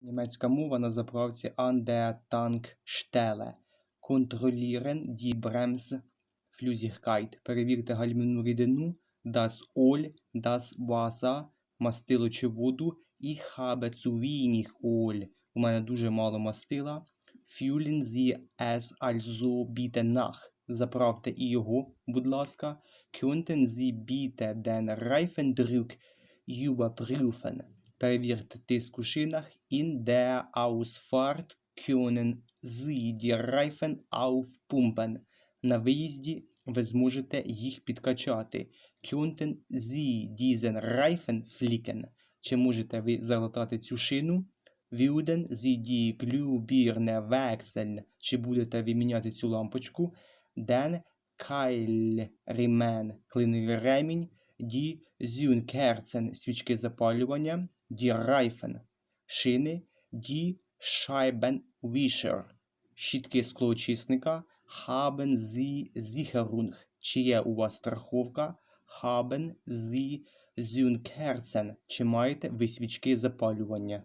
Німецька мова на заправці an der Tankstelle. Контролірен die Bremsflüssigkeit. Перевірте гальмівну рідину. Das Öl, das Wasser. Мастило чи воду. Ich habe zu wenig Öl. У мене дуже мало мастила. Füllen Sie es also bitte nach. Заправте і його, будь ласка. Könnten Sie bitte den Reifendruck überprüfen? Перевірте тиск у шинах. In der Ausfahrt können Sie die Reifen aufpumpen. На виїзді ви зможете їх підкачати. Könnten Sie diesen Reifen flicken? Чи можете ви залатати цю шину? Würden Sie die Glühbirne wechseln? Чи будете ви міняти цю лампочку? Den Keilriemen, клиновий ремінь, die Зюнкерцен свічки запалювання, ді Райфен шини, die Scheibenwischer, щітки склоочисника, haben Sie Sicherung, чи є у вас страховка, haben Sie Zündkerzen, чи маєте ви свічки запалювання.